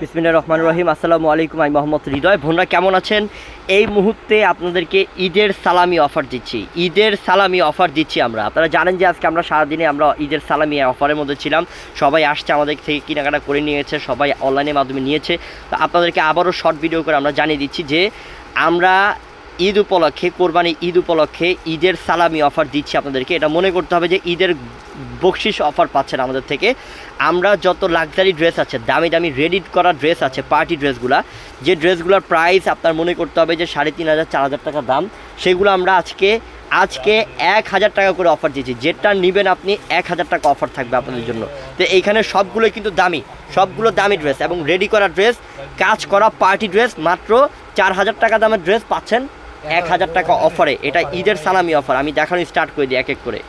বিসমিল্লাহির রহমান রহিম। আসসালামু আলাইকুম, আমি মোহাম্মদ হৃদয়। বোনরা কেমন আছেন? এই মুহূর্তে আপনাদেরকে ঈদের সালামি অফার দিচ্ছি। ঈদের সালামি অফার দিচ্ছি আমরা। আপনারা জানেন যে আজকে আমরা সারাদিনে আমরা ঈদের সালামি অফারের মধ্যে ছিলাম। সবাই আসছে আমাদের থেকে কেনাকাটা করে নিয়েছে, সবাই অনলাইনের মাধ্যমে নিয়েছে। তো আপনাদেরকে আবারও শর্ট ভিডিও করে আমরা জানিয়ে দিচ্ছি যে আমরা ঈদ উপলক্ষে কোরবানি ঈদ উপলক্ষে ঈদের সালামি অফার দিচ্ছি আপনাদেরকে। এটা মনে করতে হবে যে ঈদের বকশিস অফার পাচ্ছেন আমাদের থেকে। আমরা যত লাক্সারি ড্রেস আছে, দামি দামি রেডি করা ড্রেস আছে পার্টি ড্রেসগুলা যে ড্রেসগুলোর প্রাইস আপনার মনে করতে হবে যে সাড়ে তিন হাজার, চার হাজার টাকা দাম, সেগুলো আমরা আজকে আজকে এক হাজার টাকা করে অফার দিয়েছি। যেটা নেবেন আপনি এক হাজার টাকা অফার থাকবে আপনাদের জন্য। তো এইখানে সবগুলো কিন্তু দামি, সবগুলো দামি ড্রেস এবং রেডি করা ড্রেস কাজ করা পার্টি ড্রেস মাত্র চার হাজার টাকা দামের ড্রেস পাচ্ছেন এক হাজার টাকা অফারে এটা ঈদের সালামি অফার আমি দেখানো স্টার্ট করে দিই এক এক করে।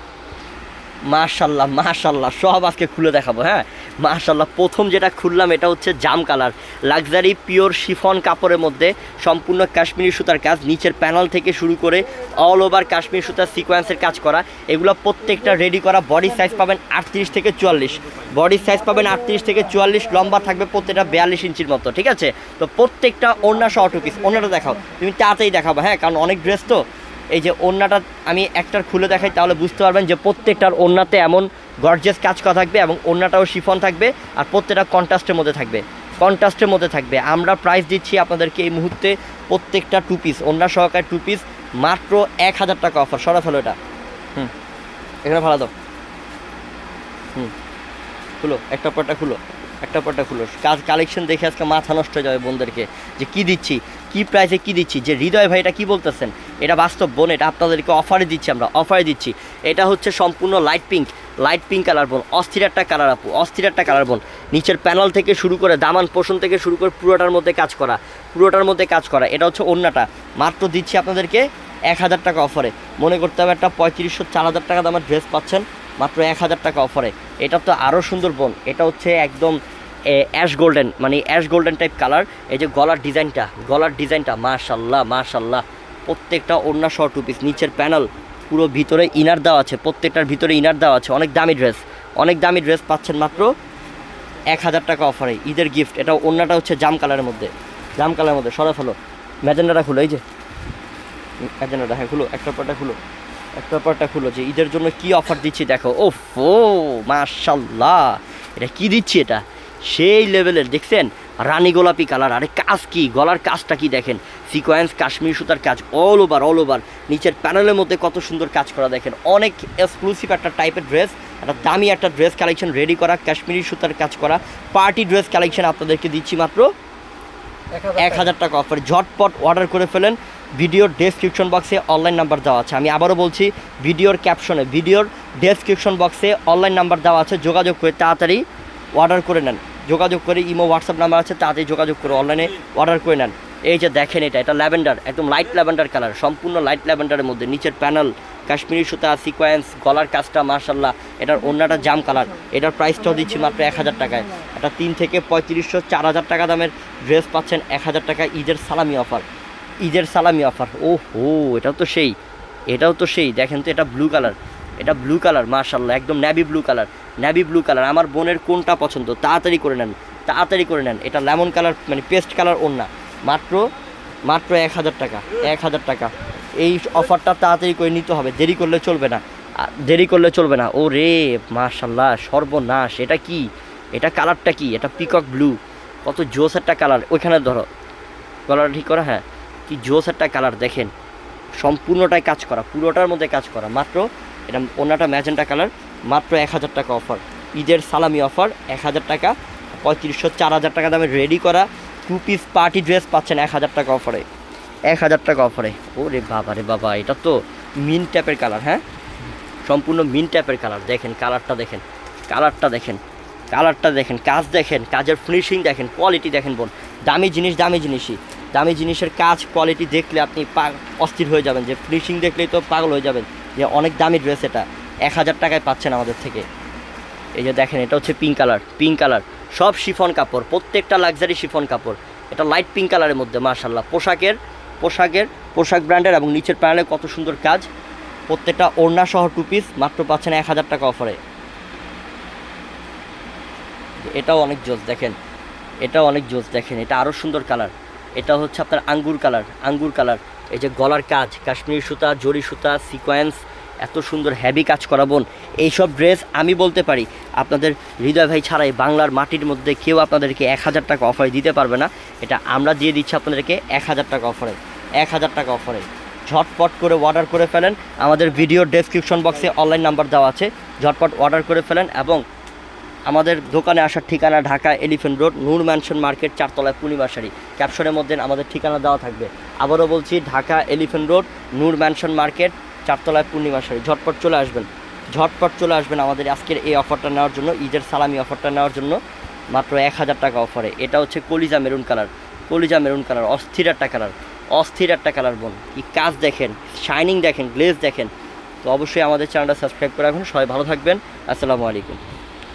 মাশাল্লাহ মাশাল্লাহ। সব আজকে খুলে দেখাবো হ্যাঁ? মাশাল্লাহ, প্রথম যেটা খুললাম এটা হচ্ছে জাম কালার। লাক্সারি পিওর শিফন কাপড়ের মধ্যে সম্পূর্ণ কাশ্মীরি সুতার কাজ, নিচের প্যানেল থেকে শুরু করে অল ওভার কাশ্মীরি সুতার সিকোয়েন্সের কাজ করা। এগুলো প্রত্যেকটা রেডি করা বডি সাইজ পাবেন আটত্রিশ থেকে চুয়াল্লিশ। বডি সাইজ পাবেন আটত্রিশ থেকে চুয়াল্লিশ, লম্বা থাকবে প্রত্যেকটা বিয়াল্লিশ ইঞ্চির মতো, ঠিক আছে? তো প্রত্যেকটা ওড়না সহ টু পিস ওড়নাটা দেখাও। তুমি তাড়াতাড়ি দেখাবো হ্যাঁ? কারণ অনেক ড্রেস তো। এই যে ওড়নাটা আমি একটার খুলে দেখাই, তাহলে বুঝতে পারবেন যে প্রত্যেকটার ওড়নাতে এমন গর্জেস কাজ করা থাকবে এবং ওড়নাটাও শিফন থাকবে আর প্রত্যেকটা কন্ট্রাস্টের মধ্যে থাকবে। কন্ট্রাস্টের মধ্যে থাকবে। আমরা প্রাইস দিচ্ছি আপনাদেরকে এই মুহূর্তে প্রত্যেকটা টু পিস ওড়না সহকারে টু পিস মাত্র এক হাজার টাকা অফার সরা ফেলো এটা। হুম। এখানে ভাড়া দাও। হুম। খুলো। একটা পরটা খুলো। একটা পরটা খুলো। কাজ কালেকশন দেখে আজকে মাথা নষ্ট হয়ে যাবে বোনদেরকে যে কি দিচ্ছি? কি প্রাইসে কি দিচ্ছি? যে হৃদয় ভাই এটা কি বলতেছেন? এটা বাস্তব বোন, এটা আপনাদেরকে অফারে দিচ্ছি আমরা অফারে দিচ্ছি। এটা হচ্ছে সম্পূর্ণ light pink light pink colour বোন, অস্থির একটা কালার আপু, অস্থির একটা কালার বোন। নিচের প্যানেল থেকে শুরু করে দামান পোষণ থেকে শুরু করে পুরোটার মধ্যে কাজ করা, পুরোটার মধ্যে কাজ করা, এটা হচ্ছে অন্যটা মাত্র দিচ্ছি আপনাদেরকে এক হাজার টাকা অফারে মনে করতে হবে একটা পঁয়ত্রিশশো চার হাজার টাকা দামের ড্রেস পাচ্ছেন, মাত্র এক হাজার টাকা অফারে এটা তো আরও সুন্দর বোন, এটা হচ্ছে একদম অ্যাশ গোল্ডেন মানে অ্যাশ গোল্ডেন টাইপ কালার এই যে গলার ডিজাইনটা গলার ডিজাইনটা মাশাল্লাহ মাশাল্লাহ। প্রত্যেকটা ওড়না সহ টু পিস নিচের প্যানেল পুরো ভিতরে ইনার দেওয়া আছে, প্রত্যেকটার ভিতরে ইনার দেওয়া আছে। অনেক দামি ড্রেস অনেক দামি ড্রেস পাচ্ছেন মাত্র এক হাজার টাকা অফারে ঈদের গিফট এটা অন্যটা হচ্ছে জাম কালারের মধ্যে। জাম কালারের মধ্যে। সরা ফেলো। ম্যাজেন্ডাটা খুলো, এই যে। ম্যাজেন্ডাটা হ্যাঁ খুলো। একটা পরটা খুলো। একটা পরটা খুলো যে ঈদের জন্য কি অফার দিচ্ছি দেখো। ও ফো মাশাল্লাহ এটা কি দিচ্ছি এটা? সেই লেভেলের দেখছেন? রানী গোলাপি কালার আরে কাজ কি? গলার কাজটা কি দেখেন? সিকোয়েন্স কাশ্মীর সুতার কাজ অল ওভার অল ওভার নিচের প্যানেলের মধ্যে কত সুন্দর কাজ করা দেখেন। অনেক এক্সক্লুসিভ একটা টাইপের ড্রেস একটা দামি একটা ড্রেস কালেকশন রেডি করা কাশ্মীরি সুতার কাজ করা। পার্টি ড্রেস কালেকশন আপনাদেরকে দিচ্ছি মাত্র এক হাজার টাকা অফার ঝটপট অর্ডার করে ফেলেন। ভিডিওর ডেসক্রিপশন বক্সে অনলাইন নাম্বার দেওয়া আছে। আমি আবারও বলছি ভিডিওর ক্যাপশনে ভিডিওর ডেসক্রিপশন বক্সে অনলাইন নাম্বার দেওয়া আছে। যোগাযোগ করে তাড়াতাড়ি অর্ডার করে নেন। যোগাযোগ করে ইমো হোয়াটসঅ্যাপ নাম্বার আছে তাড়াতাড়ি যোগাযোগ করে অনলাইনে অর্ডার করে নেন। এই যে দেখেন এটা এটা ল্যাভেন্ডার একদম লাইট ল্যাভেন্ডার কালার সম্পূর্ণ লাইট ল্যাভেন্ডারের মধ্যে, নিচের প্যানেল কাশ্মীরি সুতা সিকোয়েন্স গলার কাজটা মার্শাল্লাহ এটার অন্যটা জাম কালার এটার প্রাইসটাও দিচ্ছি মাত্র এক হাজার টাকায়। এটা তিন থেকে পঁয়ত্রিশশো, চার হাজার টাকা দামের ড্রেস পাচ্ছেন এক হাজার টাকা, ঈদের সালামি অফার ঈদের সালামি অফার ও হো এটাও তো সেই, এটাও তো সেই, দেখেন তো এটা ব্লু কালার এটা ব্লু কালার মার্শাল্লাহ একদম navy blue colour navy blue colour আমার বোনের কোনটা পছন্দ, তাড়াতাড়ি করে নেন, তাড়াতাড়ি করে নেন। এটা লেমন কালার মানে পেস্ট কালার ওড়না মাত্র মাত্র এক হাজার টাকা, এক হাজার টাকা। এই অফারটা তাড়াতাড়ি করে নিতে হবে, দেরি করলে চলবে না। দেরি করলে চলবে না। ও রে মার্শাল্লাহ সর্বনাশ, এটা কি? এটা কালারটা কি? এটা পিকক ব্লু কত জোস একটা কালার ওইখানে ধরো, গলাটা ঠিক করা হ্যাঁ। কি জোস একটা কালার দেখেন। সম্পূর্ণটাই কাজ করা, পুরোটার মধ্যে কাজ করা। মাত্র এটা অন্যটা ম্যাজেন্টা কালার, মাত্র এক হাজার টাকা অফার। ঈদের সালামি অফার, এক হাজার টাকা, পঁয়ত্রিশশো, চার হাজার টাকা দামে রেডি করা টু পিস পার্টি ড্রেস পাচ্ছেন এক হাজার টাকা অফারে। এক হাজার টাকা অফারে। ও রে বাবা রে বাবা, এটা তো মিন ট্যাপের কালার হ্যাঁ? সম্পূর্ণ মিন ট্যাপের কালার দেখেন কালারটা দেখেন কালারটা দেখেন কালারটা দেখেন, কাজ দেখেন, কাজের ফিনিশিং দেখেন কোয়ালিটি দেখেন বোন। দামি জিনিস, দামি জিনিসই। দামি জিনিসের কাজ কোয়ালিটি দেখলে আপনি পা অস্থির হয়ে যাবেন। যে ফিনিশিং দেখলেই তো পাগল হয়ে যাবেন। যে অনেক দামি ড্রেস এটা। এক হাজার টাকায় পাচ্ছেন আমাদের থেকে। এই যে দেখেন, এটা হচ্ছে পিঙ্ক কালার পিঙ্ক কালার সব শিফন কাপড়, প্রত্যেকটা লাক্সারি শিফন কাপড়। এটা লাইট পিঙ্ক কালারের মধ্যে মার্শাল্লাহ পোশাকের পোশাকের, পোশাক ব্র্যান্ডের এবং নিচের প্যানেলে কত সুন্দর কাজ। প্রত্যেকটা ওড়না সহ টু পিস মাত্র পাচ্ছেন এক হাজার টাকা অফারে এটাও অনেক জোস, দেখেন। এটাও অনেক জোস, দেখেন। এটা আরও সুন্দর কালার এটা হচ্ছে আপনার আঙ্গুর কালার আঙ্গুর কালার। এই যে গলার কাজ, কাশ্মীরি সুতা, জরি সুতা সিকোয়েন্স এত সুন্দর হ্যাভি কাজ করা বোন। এইসব ড্রেস আমি বলতে পারি, আপনাদের হৃদয় ভাই ছাড়াই বাংলার মাটির মধ্যে কেউ আপনাদেরকে এক হাজার টাকা অফারে দিতে পারবে না। এটা আমরা দিয়ে দিচ্ছি আপনাদেরকে এক হাজার টাকা অফারে এক হাজার টাকা অফারে ঝটপট করে অর্ডার করে ফেলেন। আমাদের ভিডিও ডেসক্রিপশন বক্সে অনলাইন নাম্বার দেওয়া আছে। ঝটপট অর্ডার করে ফেলেন এবং আমাদের দোকানে আসার ঠিকানা Dhaka elephant road, Noor mansion market, চারতলায় পূর্ণিমাশারি। ক্যাপশনের মধ্যে আমাদের ঠিকানা দেওয়া থাকবে। আবারও বলছি, Dhaka elephant road, Noor mansion market, চারতলায় পূর্ণিমাশারি। ঝটপট চলে আসবেন। ঝটপট চলে আসবেন আমাদের আজকের এই অফারটা নেওয়ার জন্য, ঈদের সালামি অফারটা নেওয়ার জন্য, মাত্র এক হাজার টাকা অফারে। এটা হচ্ছে কলিজা মেরুন কালার। কলিজা মেরুন কালার, অস্থির একটা কালার। অস্থির একটা কালার বোন। কি কাজ দেখেন, শাইনিং দেখেন, গ্লেজ দেখেন। তো অবশ্যই আমাদের চ্যানেলটা সাবস্ক্রাইব করে রাখুন সবাই ভালো থাকবেন। আসসালামু আলাইকুম।